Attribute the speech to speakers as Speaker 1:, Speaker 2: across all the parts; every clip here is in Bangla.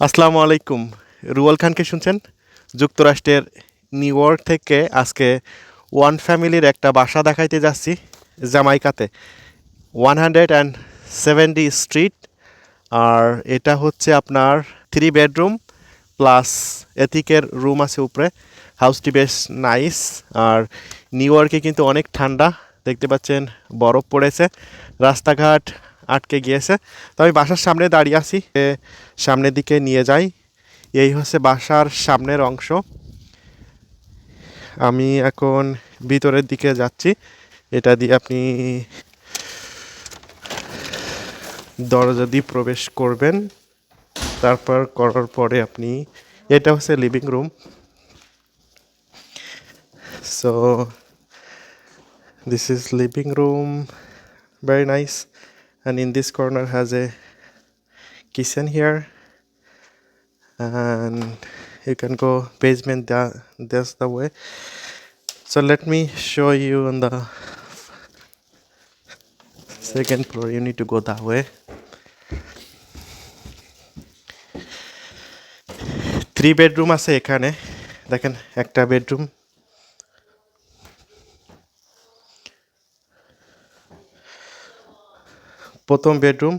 Speaker 1: আসসালামু আলাইকুম। রুয়াল খানকে শুনছেন? যুক্তরাষ্ট্রের নিউ ইয়র্ক থেকে আজকে ওয়ান ফ্যামিলির একটা বাসা দেখাইতে যাচ্ছি জামাইকাতে। One hundred and seventy street. আর এটা হচ্ছে আপনার থ্রি বেডরুম প্লাস এথিকের রুম আছে উপরে। হাউসটি বেশ নাইস। আর নিউ ইয়র্কে কিন্তু অনেক ঠান্ডা। দেখতে পাচ্ছেন বরফ পড়েছে। রাস্তাঘাট আটকে গিয়েছে। তো আমি বাসার সামনে দাঁড়িয়ে আছি। সামনের দিকে নিয়ে যাই। এই হচ্ছে বাসার সামনের অংশ। আমি এখন ভিতরের দিকে যাচ্ছি। এটা দিয়ে আপনি দরজা দিয়ে প্রবেশ করবেন। তারপর করার পরে আপনি, এটা হচ্ছে living room so this is living room very nice. And in this corner has a kitchen here and you can go basement that that's the way so let me show you on the second floor you need to go that way three bedroom আছে এখানে দেখেন একটা বেডরুম প্রথম বেডরুম,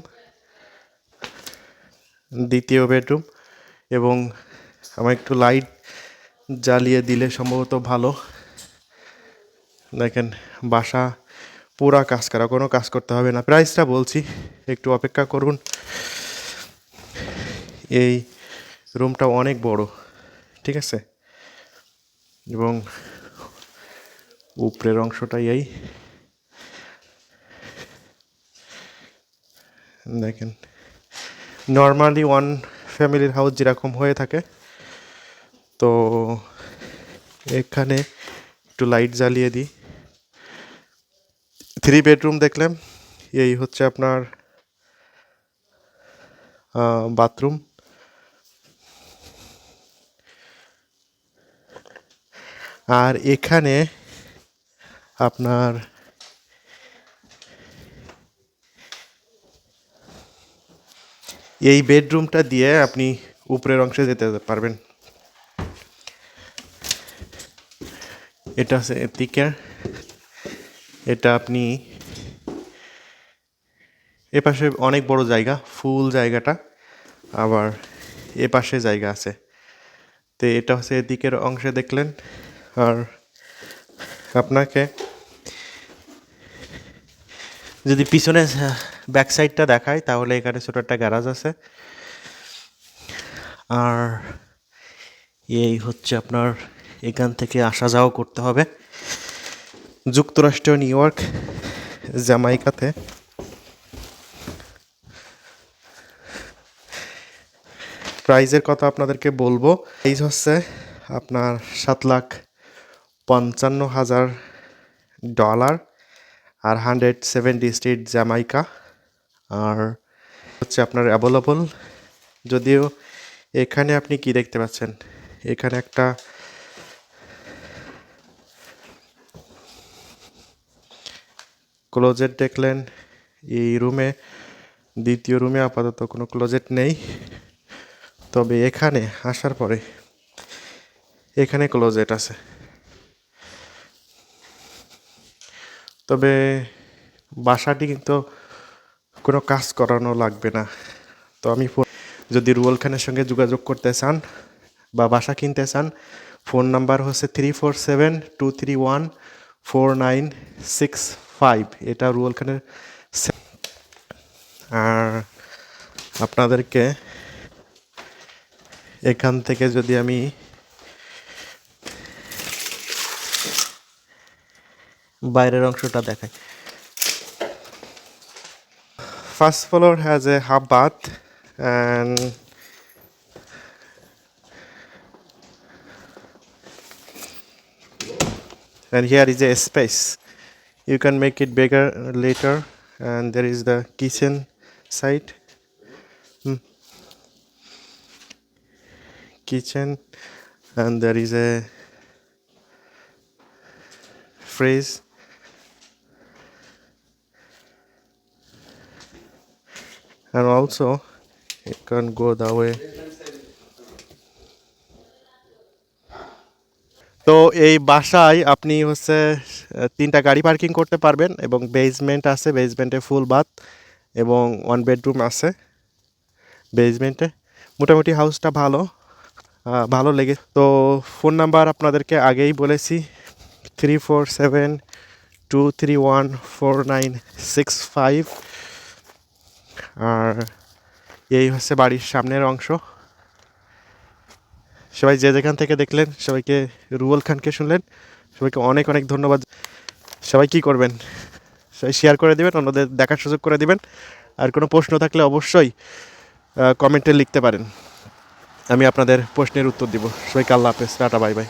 Speaker 1: দ্বিতীয় বেডরুম এবং আমার একটু লাইট জ্বালিয়ে দিলে সম্ভবত ভালো। দেখেন, বাসা পুরা কাজ করা, কোনো কাজ করতে হবে না। প্রাইসটা বলছি, একটু অপেক্ষা করুন। এই রুমটা অনেক বড়, ঠিক আছে? এবং উপরের অংশটাই এই। দেখেন। নর্মালি ওয়ান ফ্যামিলির হাউস যেরকম হয়ে থাকে, তো এখানে একটু লাইট জ্বালিয়ে দিই। থ্রি বেডরুম দেখলাম, এই হচ্ছে আপনার বাথরুম আর এখানে আপনার এই বেডরুমটা দিয়ে আপনি উপরের অংশে যেতে পারবেন। এটা আছে এদিকে এটা আপনি এ পাশে অনেক বড় জায়গা, ফুল জায়গাটা। আবার এ পাশে জায়গা আছে। তো এটা হচ্ছে এদিকের অংশে দেখলেন। আর আপনাকে যদি পিছনে ব্যাক সাইডটা দেখায় তাহলে এখানে ছোটো একটা গ্যারাজ আছে। আর এই হচ্ছে আপনার, এখান থেকে আসা যাওয়া করতে হবে। যুক্তরাষ্ট্র, নিউ ইয়র্ক, জ্যামাইকাতে। প্রাইজের কথা আপনাদেরকে বলব। প্রাইজ হচ্ছে আপনার সাত লাখ পঞ্চান্ন হাজার ডলার আর হান্ড্রেড সেভেন্টি স্ট্রিট জ্যামাইকা। আর হচ্ছে আপনার অ্যাভেলেবল যদিও এখানে আপনি কি দেখতে পাচ্ছেন? এখানে একটা ক্লোজেট দেখলেন। এই রুমে দ্বিতীয় রুমে আপাতত কোনো ক্লোজেট নেই। তবে এখানে আসার পরে এখানে ক্লোজেট আছে। তবে বাসাটি কিন্তু কোনো কাজ করানো লাগবে না। তো আমি যদি রুয়েল খানের সঙ্গে যোগাযোগ করতে চান বা বাসা কিনতে চান, ফোন নাম্বার হচ্ছে three four seven two three one four nine six five. এটা রুয়েল খানের আর আপনাদেরকে এখান থেকে যদি আমি বাইরের অংশটা দেখাই। first floor has a half bath and and here is a space. You can make it bigger later and there is the kitchen side hmm. kitchen and there is a freeze and also, it can't go that way. তো এই বাসায় আপনি হচ্ছে তিনটা গাড়ি পার্কিং করতে পারবেন এবং বেজমেন্ট আছে বেজমেন্টে ফুল বাথ এবং ওয়ান বেডরুম আছে বেজমেন্টে মোটামুটি হাউসটা ভালো ভালো লেগে। তো ফোন নাম্বার আপনাদেরকে আগেই বলেছি three four seven two three one four nine six five আর এই হচ্ছে বাড়ির সামনের অংশ। সবাই যে যেখান থেকে দেখলেন, সবাইকে রুবেল খানকে শুনলেন, সবাইকে অনেক অনেক ধন্যবাদ। সবাই কী করবেন? সবাই শেয়ার করে দেবেন, অন্যদের দেখার সুযোগ করে দিবেন। আর কোনো প্রশ্ন থাকলে অবশ্যই কমেন্টে লিখতে পারেন। আমি আপনাদের প্রশ্নের উত্তর দিব। সবাইকে আল্লাহ হাফেজ, টাটা, বাই বাই।